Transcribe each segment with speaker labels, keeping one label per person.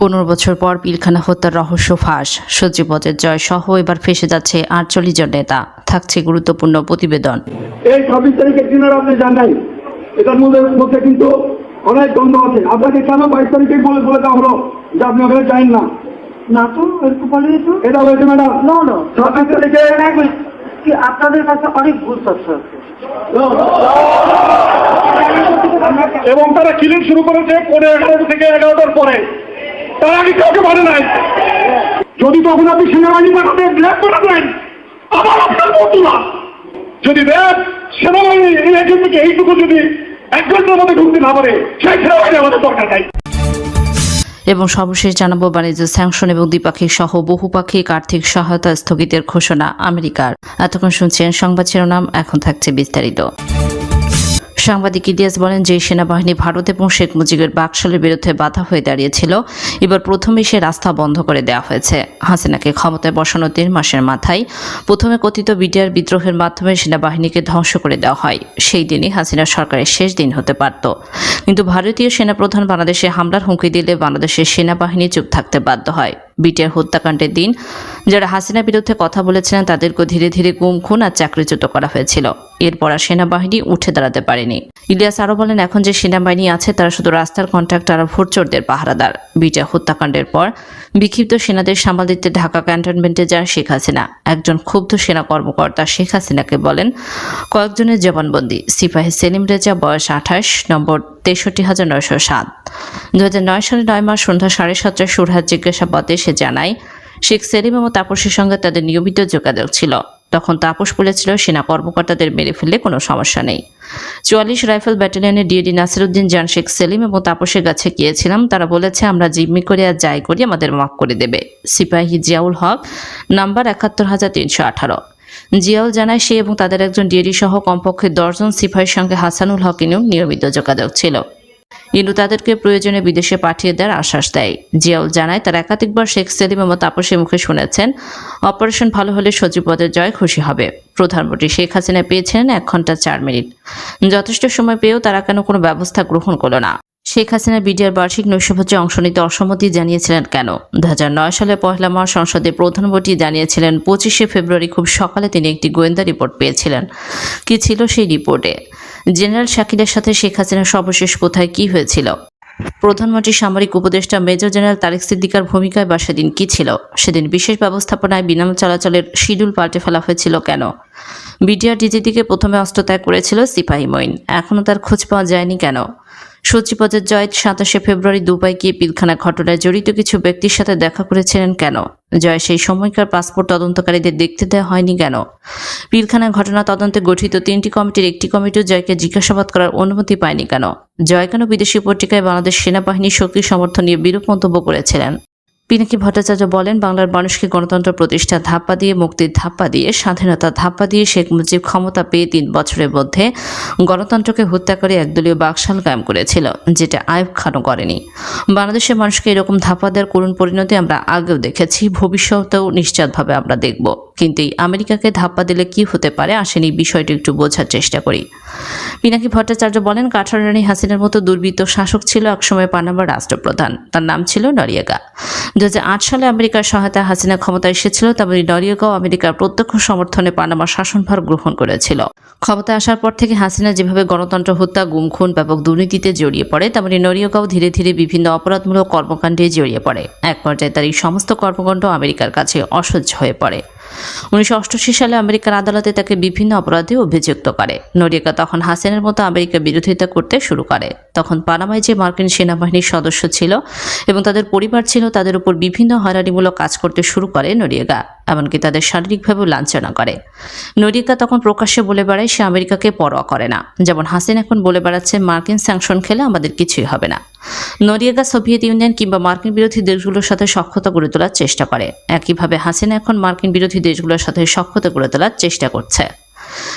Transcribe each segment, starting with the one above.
Speaker 1: পনেরো বছর পর পিলখানা হত্যার রহস্য ফাঁস। সচিবদের জয় সহ এবার ফেসে যাচ্ছে আটচল্লিশ জন নেতা। থাকছে গুরুত্বপূর্ণ প্রতিবেদন।
Speaker 2: এই ছাব্বিশ তারিখের দিনের আপনি জানাই এটার মধ্যে মধ্যে কিন্তু অনেক দ্বন্দ্ব আছে। আপনাকে কেন বাইশ তারিখে বলে বলে দেওয়া হলো যে আপনি ওখানে চাইন না?
Speaker 3: না তো একটু বলে তো।
Speaker 2: এটা হয়েছে ম্যাডাম।
Speaker 3: না না।
Speaker 2: ছাব্বিশ তারিখে
Speaker 3: কি আপনাদের কাছে অনেক ভুল তথ্য আছে।
Speaker 2: এবং তারা কিলিং শুরু করেছে পনেরো এগারোটা থেকে এগারোটার পরে। তারা আগে কাউকে মানে নাই? যদি তখন আপনি সেনাবাহিনী পাঠাতে করে দেন আবার আপনার বন্ধুরা যদি দেন সেনাবাহিনী, এই থেকে এইটুকু যদি এক ঘণ্টার মধ্যে ঢুকতে না পারে, সেই সেনাবাহিনী আমাদের দরকার নাই।
Speaker 1: এবং সর্বশেষ জানাব বাণিজ্য স্যাংশন এবং দ্বিপাক্ষিক সহ বহুপাক্ষিক আর্থিক সহায়তা স্থগিতের ঘোষণা আমেরিকার। এতক্ষণ শুনছেন সংবাদ শিরোনাম, এখন থাকছে বিস্তারিত। সাংবাদিক ইলিয়াস বলেন, যে সেনাবাহিনী ভারত এবং শেখ মুজিবের বাকশালের বিরুদ্ধে বাধা হয়ে দাঁড়িয়েছিল, এবার প্রথমে সে রাস্তা বন্ধ করে দেওয়া হয়েছে। হাসিনাকে ক্ষমতায় বসানোর তিন মাসের মাথায় প্রথমে কথিত বিডিআর বিদ্রোহের মাধ্যমে সেনাবাহিনীকে ধ্বংস করে দেওয়া হয়। সেই দিনই হাসিনা সরকারের শেষ দিন হতে পারত। কিন্তু ভারতীয় সেনাপ্রধান বাংলাদেশে হামলার হুমকি দিলে বাংলাদেশের সেনাবাহিনী চুপ থাকতে বাধ্য হয়। বিটিআর হত্যাকাণ্ডের দিন, যারা হাসিনার বিরুদ্ধে কথা বলেছিলেন তাদেরকে ধীরে ধীরে গুম, খুন আর চাকরিচ্যুত করা হয়েছিল। এরপর আর সেনাবাহিনী উঠে দাঁড়াতে পারেনি। ইলিয়াস আরও বলেন, এখন যে সেনাবাহিনী আছে তারা শুধু রাস্তার কন্ট্রাক্টর আর ভোটচোরদের পাহারাদার। বিটিআর হত্যাকাণ্ডের পর বিক্ষিপ্ত সেনাদের সামাল দিতে ঢাকা ক্যান্টনমেন্টে যান শেখ হাসিনা। একজন ক্ষুব্ধ সেনা কর্মকর্তা শেখ হাসিনাকে বলেন, কয়েকজনের জবানবন্দি। সিপাহী সেলিম রেজা, বয়স আঠাশ, নম্বর তেষট্টি হাজার নয়শো সাত। দু হাজার নয় সালে নয় মাস সন্ধ্যা সাড়ে সাতটায় সুরহাট জিজ্ঞাসাবাদে সে জানায়, শেখ সেলিম এবং তাপসের সঙ্গে তাদের নিয়মিত যোগাযোগ ছিল। তখন তাপস বলেছিল, সেনা কর্মকর্তাদের মেরে ফেললে কোনো সমস্যা নেই। চুয়াল্লিশ রাইফেল ব্যাটালিয়নের ডিএডি নাসিরুদ্দিন, জান শেখ সেলিম এবং তাপসের কাছে গিয়েছিলাম। তারা বলেছে, আমরা জিম্মি করে আর যাই করি, আমাদের মাফ করে দেবে। সিপাহী জিয়াউল হক, নাম্বার একাত্তর হাজার তিনশো আঠারো। জিয়াউল জানায় সে এবং তাদের একজন ডিএডি সহ কমপক্ষে দশজন সিপাহীর সঙ্গে হাসানুল হকিনেও নিয়মিত যোগাযোগ ছিল। কিন্তু তাদেরকে প্রয়োজনে বিদেশে পাঠিয়ে দেওয়ার আশ্বাস দেয়। জিয়াউল জানায়, তার একাধিকবার শেখ সেলিম এবং তাপসের মুখে শুনেছেন, অপারেশন ভালো হলে সচিব পদের জয় খুশি হবে। প্রধানমন্ত্রী শেখ হাসিনা পেয়েছিলেন এক ঘণ্টা চার মিনিট। যথেষ্ট সময় পেয়েও তারা কেন কোনো ব্যবস্থা গ্রহণ করল না। শেখ হাসিনা বিডিআর বার্ষিক নৈশভোজে অংশ নিতে অসম্মতি জানিয়েছিলেন কেন? দু হাজার নয় সালে পহেলা মার্চ সংসদে প্রধানমন্ত্রী জানিয়েছিলেন, পঁচিশে ফেব্রুয়ারি খুব সকালে তিনি একটি গোয়েন্দা রিপোর্ট পেয়েছিলেন। কি ছিল সেই রিপোর্টে? জেনারেল শাকিলের সাথে শেখ হাসিনার সর্বশেষ কোথায় কি হয়েছিল? প্রধানমন্ত্রী সামরিক উপদেষ্টা মেজর জেনারেল তারেক সিদ্দিকার ভূমিকায় বা সেদিন কি ছিল? সেদিন বিশেষ ব্যবস্থাপনায় বিনাম চলাচলের শিডিউল পাল্টে ফেলা হয়েছিল কেন? বিডিআর ডিজিটিকে প্রথমে অস্ত্র ত্যাগ করেছিল সিপাহী মইন এখনও তার খোঁজ পাওয়া যায়নি কেন? সচিপদের জয়েদ সাতাশে ফেব্রুয়ারি দুবাই গিয়ে পিলখানা ঘটনায় জড়িত কিছু ব্যক্তির সাথে দেখা করেছিলেন কেন? জয় সেই সময়কার পাসপোর্ট তদন্তকারীদের দেখতে দেওয়া হয়নি কেন? পিলখানা ঘটনা তদন্তে গঠিত তিনটি কমিটির একটি কমিটিও জয়কে জিজ্ঞাসাবাদ করার অনুমতি পায়নি কেন? জয় কেন বিদেশি পত্রিকায় বাংলাদেশ সেনাবাহিনীর শক্তি সমর্থন নিয়ে বিরূপ মন্তব্য করেছিলেন? পিনাকি ভট্টাচার্য বলেন, বাংলার মানুষকে গণতন্ত্র প্রতিষ্ঠা ধাপ্পা দিয়ে, মুক্তির ধাপ্পা দিয়ে স্বাধীনতা ধাপ্পা দিয়ে শেখ মুজিব ক্ষমতা পেয়ে তিন বছরের মধ্যে গণতন্ত্রকে হত্যা করে একদলীয় বাকশাল কায়েম করেছিল, যেটা আয়ব খানও করেনি। বাংলাদেশের মানুষকে এরকম ধাপ্পা দেওয়ার করুণ পরিণতি আমরা আগেও দেখেছি, ভবিষ্যতেও নিশ্চিতভাবে আমরা দেখব। কিন্তু এই আমেরিকাকে ধাপ্পা দিলে কি হতে পারে আসেন এই বিষয়টি একটু বোঝার চেষ্টা করি। পিনাকি ভট্টাচার্য বলেন কাঠার রানী হাসিনার মতো দুর্বৃত্ত শাসক ছিল একসময় পানামার রাষ্ট্রপ্রধান। তার নাম ছিল নরিয়াগা। দু সালে আমেরিকার সহায়তায় হাসিনা ক্ষমতায় এসেছিল, তবে নরিয়াগাও আমেরিকার প্রত্যক্ষ সমর্থনে পানামা শাসনভার গ্রহণ করেছিল। ক্ষমতায় আসার পর থেকে হাসিনা যেভাবে গণতন্ত্র হত্যা গুম খুন ব্যাপক দুর্নীতিতে জড়িয়ে পড়ে, তেমনি নরিয়াগাও ধীরে ধীরে বিভিন্ন অপরাধমূলক কর্মকাণ্ডে জড়িয়ে পড়ে। এক পর্যায়ে তার এই সমস্ত কর্মকাণ্ড আমেরিকার কাছে অসহ্য হয়ে পড়ে। উনিশশো অষ্টাশি সালে আমেরিকার আদালতে তাকে বিভিন্ন অপরাধে অভিযুক্ত করে। নরিয়াকা তখন হাসেনের মতো আমেরিকা বিরোধিতা করতে শুরু করে। তখন পানামায় যে মার্কিন সেনাবাহিনীর সদস্য ছিল এবং তাদের পরিবার ছিল, তাদের উপর বিভিন্ন হয়রানিমূলক কাজ করতে শুরু করে নরিয়াগা এমনকি তাদের শারীরিকভাবেও লাঞ্ছনা করে। নরিকা তখন প্রকাশ্যে বলে বেড়ায়, সে আমেরিকাকে পরোয়া করে না। যেমন হাসিন এখন বলে বেড়াচ্ছে, মার্কিন স্যাংশন খেলে আমাদের কিছুই হবে না। নরিয়াগা সোভিয়েত ইউনিয়ন কিংবা মার্কিন বিরোধী দেশগুলোর সাথে সক্ষতা গড়ে তোলার চেষ্টা করে। একইভাবে হাসিনা এখন মার্কিন বিরোধী দেশগুলোর সাথে সক্ষতা গড়ে তোলার চেষ্টা করছে।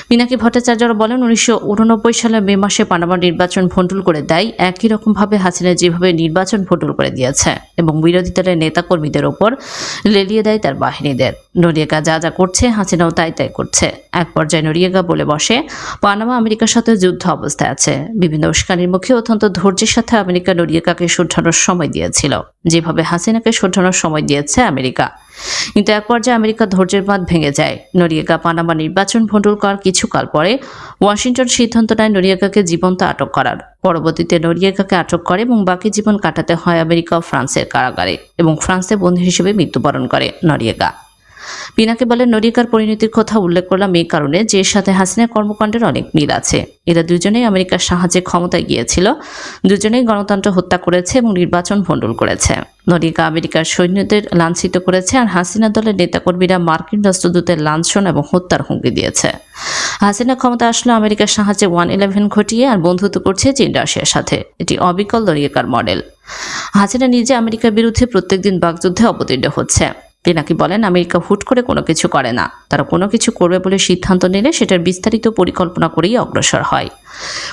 Speaker 1: পিনাকি ভট্টাচার্যরা বলেন, উনিশশো উননব্বই সালে মে মাসে পানামা নির্বাচন ভণ্ডুল করে দেয়, একই রকমভাবে হাসিনা যেভাবে নির্বাচন ভণ্ডুল করে দিয়েছে এবং বিরোধী দলের নেতাকর্মীদের ওপর লেলিয়ে দেয় তার বাহিনীদের। নরিয়েগা যা যা করছে, হাসিনাও তাই তাই করছে। এক পর্যায়ে নরিয়েগা বলে বসে, পানামা আমেরিকার সাথে যুদ্ধ অবস্থায় আছে। বিভিন্ন উস্কানির মুখে অত্যন্ত ধৈর্যের সাথে আমেরিকা নরিয়েগাকে শোধানোর সময় দিয়েছিল। যেভাবে হাসিনাকে শোধানোর সময় দিয়েছে আমেরিকা। কিন্তু এক পর্যায়ে আমেরিকা ধৈর্যের বাঁধ ভেঙে যায়। নরিয়েগা পানামা নির্বাচন ভণ্ডুল করার কিছুকাল পরে ওয়াশিংটন সিদ্ধান্ত নেয় নরিয়েগাকে জীবন্ত আটক করার। পরবর্তীতে নরিয়েগাকে আটক করে এবং বাকি জীবন কাটাতে হয় আমেরিকা ও ফ্রান্সের কারাগারে এবং ফ্রান্সে বন্ধু হিসেবে মৃত্যুবরণ করে নরিয়েগা পিনাকে বলে নরিকার পরিণতির কথা উল্লেখ করলাম এই কারণে, যে সাথে হাসিনা কর্মকাণ্ডের অনেক মিল আছে। এরা দুজনেই আমেরিকার সাহায্যে ক্ষমতায় গিয়েছিল। দুজনেই গণতন্ত্র হত্যা করেছে এবং নির্বাচন ভণ্ডুল করেছে। নরিকা আমেরিকার সৈন্যদের লাঞ্ছিত করেছে আর হাসিনা দলের নেতাকর্মীরা মার্কিন রাষ্ট্রদূতের লাঞ্ছন এবং হত্যার হুমকি দিয়েছে। হাসিনা ক্ষমতা আসলে আমেরিকার সাহায্যে ওয়ান ইলেভেন ঘটিয়ে আর বন্ধুত্ব করছে চীন রাশিয়ার সাথে। এটি অবিকল নরিকার মডেল। হাসিনা নিজে আমেরিকার বিরুদ্ধে প্রত্যেকদিন বাগযুদ্ধে অবতীর্ণ হচ্ছে। পিনাকি বলেন আমেরিকা হুট করে কোনো কিছু করে না? তারা কোনো কিছু করবে বলে সিদ্ধান্ত নিলে সেটার বিস্তারিত পরিকল্পনা করেই অগ্রসর হয়।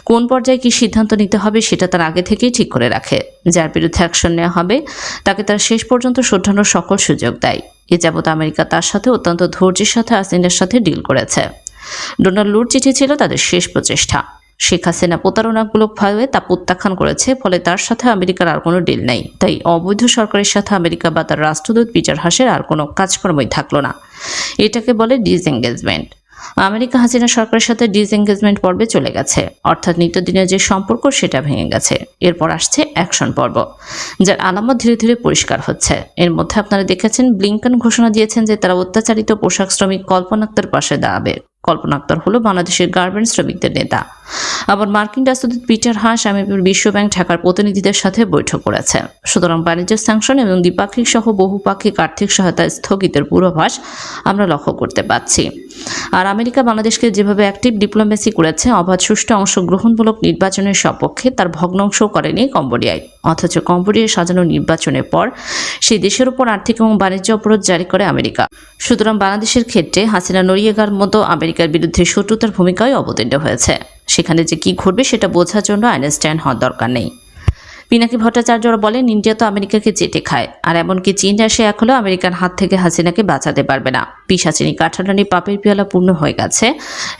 Speaker 1: কোন পর্যায়ে কি সিদ্ধান্ত নিতে হবে সেটা তার আগে থেকেই ঠিক করে রাখে। যার বিরুদ্ধে অ্যাকশন নেওয়া হবে, তাকে তার শেষ পর্যন্ত শোধানোর সকল সুযোগ দেয়। এ যাবৎ আমেরিকা তার সাথে অত্যন্ত ধৈর্যের সাথে আসিনের সাথে ডিল করেছে। ডোনাল্ড লুর চিঠি ছিল তাদের শেষ প্রচেষ্টা। শেখ হাসিনা প্রতারণামূলকভাবে তা প্রত্যাখ্যান করেছে, ফলে তার সাথে আমেরিকার আর কোনো ডিল নেই। তাই অবৈধ সরকারের সাথে আমেরিকা বা তার রাষ্ট্রদূত পিটার হাসের আর কোনো কাজকর্মই থাকল না। এটাকে বলে ডিসএঙ্গেজমেন্ট আমেরিকা হাসিনা সরকারের সাথে ডিসএঙ্গেজমেন্ট পর্বে চলে গেছে, অর্থাৎ নিত্যদিনের যে সম্পর্ক সেটা ভেঙে গেছে। এরপর আসছে অ্যাকশন পর্ব, যার আলামত ধীরে ধীরে পরিষ্কার হচ্ছে। এর মধ্যে আপনারা দেখেছেন, ব্লিংকন ঘোষণা দিয়েছেন যে তারা অত্যাচারিত পোশাক শ্রমিক কল্পনা আক্তার পাশে দাঁড়াবে। কল্পনা আক্তার হলো বাংলাদেশের গার্মেন্টস শ্রমিকদের নেতা। আবার মার্কিন রাষ্ট্রদূত পিটার হাস আমেরিকার বিশ্বব্যাংক ঢাকার প্রতিনিধিদের সাথে বৈঠক করেছে। সুতরাং বাণিজ্য স্যাংশন এবং দ্বিপাক্ষিক সহ বহুপাক্ষিক আর্থিক সহায়তা স্থগিতের পূর্বাভাস আমরা লক্ষ্য করতে পাচ্ছি। আর আমেরিকা বাংলাদেশকে যেভাবে অ্যাক্টিভ ডিপ্লোমেসি করেছে, অবাধ সুষ্ঠু অংশগ্রহণমূলক নির্বাচনের সপক্ষে তার ভগ্নাংশও করেনি কম্বোডিয়ায়। অথচ কম্বোডিয়ায় সাজানো নির্বাচনের পর সেই দেশের উপর আর্থিক এবং বাণিজ্য অবরোধ জারি করে আমেরিকা। সুতরাং বাংলাদেশের ক্ষেত্রে হাসিনা নরিয়েগার মতো আমেরিকার বিরুদ্ধে শত্রুতার ভূমিকায় অবতীর্ণ হয়েছে। সেখানে যে কি ঘটবে সেটা বোঝার জন্য আইনস্টাইন হওয়ার দরকার নেই। পিনাকি ভট্টাচার্যরা বলেন, ইন্ডিয়া তো আমেরিকাকে চেটে খায়, আর এমনকি চীন এক হলেও আমেরিকার হাত থেকে হাসিনাকে বাঁচাতে পারবে না। পিসাচিনী কাঠারানি পাপের পিয়ালা পূর্ণ হয়ে গেছে।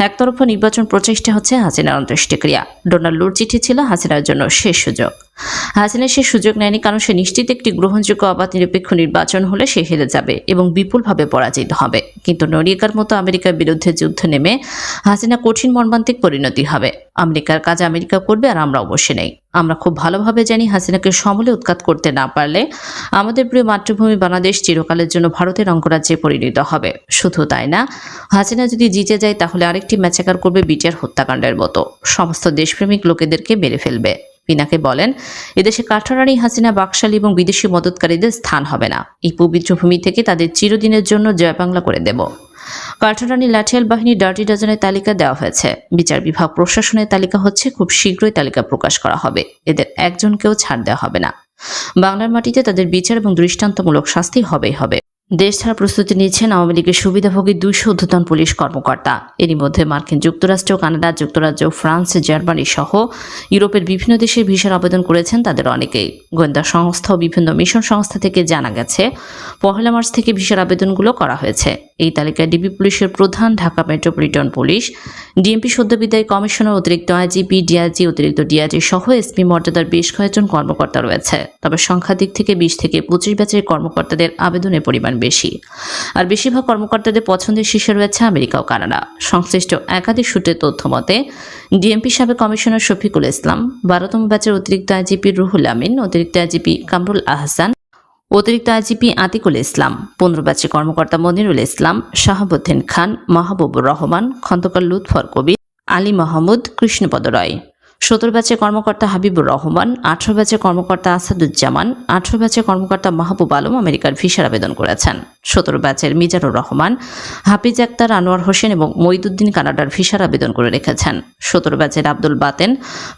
Speaker 1: একতরফা নির্বাচন প্রচেষ্টা হচ্ছে হাসিনার অন্ত্যেষ্টিক্রিয়া। ডোনাল্ড লুর চিঠি ছিল হাসিনার জন্য শেষ সুযোগ। হাসিনা সে সুযোগ নেয়নি কারণ সে নিশ্চিত একটি গ্রহণযোগ্য অবাধ নিরপেক্ষ নির্বাচন হলে সে হেরে যাবে এবং বিপুলভাবে পরাজিত হবে। কিন্তু নরিয়াকার মতো আমেরিকার বিরুদ্ধে যুদ্ধ নেমে হাসিনা কঠিন মর্মান্তিক পরিণতি হবে। আমেরিকার কাজ আমেরিকা করবে আর আমরা অবশ্যই নেই। আমরা খুব ভালোভাবে জানি হাসিনাকে সমলে উৎখাত করতে না পারলে আমাদের প্রিয় মাতৃভূমি বাংলাদেশ চিরকালের জন্য ভারতের অঙ্গরাজ্যে পরিণত হবে। শুধু তাই না, হাসিনা যদি জিতে যায় তাহলে আরেকটি ম্যাচাকার করবে বিটিআর হত্যাকাণ্ডের মতো। সমস্ত দেশপ্রেমিক লোকেদেরকে মেরে ফেলবে। পিনাকে বলেন, এদেশে কাঠারানি, হাসিনা, বাকশালী এবং বিদেশি মদতকারীদের স্থান হবে না। এই পবিত্র ভূমি থেকে তাদের চিরদিনের জন্য জয় বাংলা করে দেব। কাঠারানি লাঠিয়াল বাহিনী ডার্টি ডজনের তালিকা দেওয়া হয়েছে। বিচার বিভাগ প্রশাসনের তালিকা হচ্ছে, খুব শীঘ্রই তালিকা প্রকাশ করা হবে। এদের একজনকেও ছাড় দেওয়া হবে না। বাংলার মাটিতে তাদের বিচার এবং দৃষ্টান্তমূলক শাস্তি হবেই হবে। দেশ ছাড়া প্রস্তুতি নিচ্ছেন আওয়ামী লীগের সুবিধাভোগী দুইশো ঊর্ধ্বতন পুলিশ কর্মকর্তা। এরই মধ্যে মার্কিন যুক্তরাষ্ট্র, কানাডা, যুক্তরাজ্য, ফ্রান্স, জার্মানি সহ ইউরোপের বিভিন্ন দেশে ভিসার আবেদন করেছেন তাদের অনেকেই। গোয়েন্দা সংস্থা ও বিভিন্ন মিশন সংস্থা থেকে জানা গেছে, পহেলা মার্চ থেকে ভিসার আবেদনগুলো করা হয়েছে। এই তালিকায় ডিবি পুলিশের প্রধান ঢাকা মেট্রোপলিটন পুলিশ, ডিএমপি সদ্যবিদায়ী কমিশনার, অতিরিক্ত আইজিপি ডিআইজি অতিরিক্ত ডিআইজি সহ এসপি মর্যাদার বেশ কয়েকজন কর্মকর্তা রয়েছে। তবে সংখ্যা দিক থেকে বিশ থেকে পঁচিশ ব্যাচের কর্মকর্তাদের আবেদনের পরিমাণ বেশি। আর বেশিরভাগ কর্মকর্তাদের পছন্দের শীর্ষে রয়েছে আমেরিকা ও কানাডা। সংশ্লিষ্ট একাধিক সূত্রের তথ্য মতে, ডিএমপি সাবেক কমিশনার শফিকুল ইসলাম, বারোতম ব্যাচের অতিরিক্ত আইজিপি রুহুল আমিন, অতিরিক্ত আইজিপি কামরুল আহসান, অতিরিক্ত আইজিপি আতিকুল ইসলাম, পনেরো ব্যাচের কর্মকর্তা মনিরুল ইসলাম, শাহাবুদ্দিন খান, মাহবুবুর রহমান, খন্দকার লুৎফর কবির, আলী মাহমুদ, কৃষ্ণপদ রায়। সতেরো ব্যাচের কর্মকর্তা হাবিবুর রহমান, আঠারো ব্যাচের কর্মকর্তা আসাদুজ্জামান, আঠারো ব্যাচের কর্মকর্তা মাহবুব আলম আমেরিকার ভিসার আবেদন করেছেন। সতেরো ব্যাচের মিজানুর রহমান, হাফিজ আক্তার আনোয়ার হোসেন এবং মঈদুদ্দিন কানাডার ভিসার আবেদন করে রেখেছেন। সতেরো ব্যাচের আব্দুল বাতেন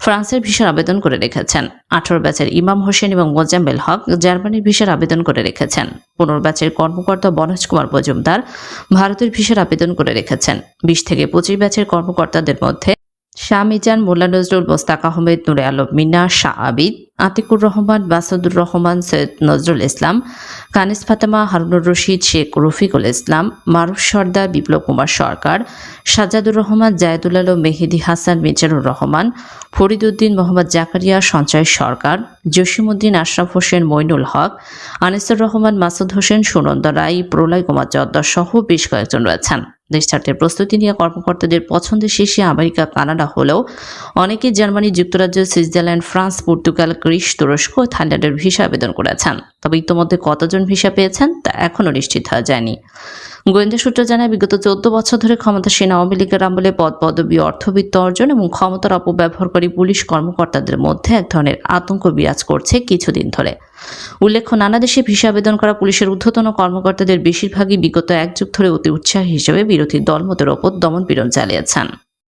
Speaker 1: ফ্রান্সের ভিসার আবেদন করে রেখেছেন। আঠারো ব্যাচের ইমাম হোসেন এবং মোজাম্মেল হক জার্মানির ভিসার আবেদন করে রেখেছেন। পনেরো ব্যাচের কর্মকর্তা বনজ কুমার মজুমদার ভারতের ভিসার আবেদন করে রেখেছেন। বিশ থেকে পঁচিশ ব্যাচের কর্মকর্তাদের মধ্যে শাহ মিজান মোল্লা নজরুল, মোস্তাক আহমেদ, নুরে আলম মিনা, শাহ আবিদ, আতিকুর রহমান বাসাদুর রহমান, সৈয়দ নজরুল ইসলাম, কানিস ফাতেমা, হারুনুর রশিদ, শেখ রফিকুল ইসলাম, মারুফ সর্দার বিপ্লব কুমার সরকার সাজাদুর রহমান, জায়দুল আলম, মেহেদি হাসান, মিজানুর রহমান, ফরিদউদ্দিন, মোহাম্মদ জাকারিয়া, সঞ্চয় সরকার, জসিমউদ্দিন, আশরাফ হোসেন, মইনুল হক, আনিসুর রহমান, মাসুদ হোসেন, সুনন্দ রায়, প্রলয় কুমার জদ্দর সহ বেশ কয়েকজন রয়েছেন। দেশ প্রস্তুতি নিয়ে কর্মকর্তাদের পছন্দের শীর্ষে আমেরিকা, কানাডা হলেও অনেকে জার্মানি, যুক্তরাজ্য, সুইজারল্যান্ড, ফ্রান্স, পর্তুগাল, গ্রিস, তুরস্ক ও থাইল্যান্ডের ভিসা আবেদন করেছেন। তবে ইতিমধ্যে কতজন ভিসা পেয়েছেন তা এখনও নিশ্চিত হওয়া যায়নি। গোয়েন্দা সূত্র জানায়, বিগত চোদ্দ বছর ধরে ক্ষমতাসীন আওয়ামী লীগের আমলে পদ, পদবী, অর্থবিত্ত অর্জন এবং ক্ষমতার অপব্যবহারকারী পুলিশ কর্মকর্তাদের মধ্যে এক ধরনের আতঙ্ক বিরাজ করছে কিছুদিন ধরে। উল্লেখ্য, নানা দেশে ভিসা আবেদন করা পুলিশের ঊর্ধ্বতন কর্মকর্তাদের বেশিরভাগই বিগত এক যুগ ধরে অতি উৎসাহী হিসেবে বিরোধী দলমতের ওপর দমন দমনপীড়ন চালিয়েছেন।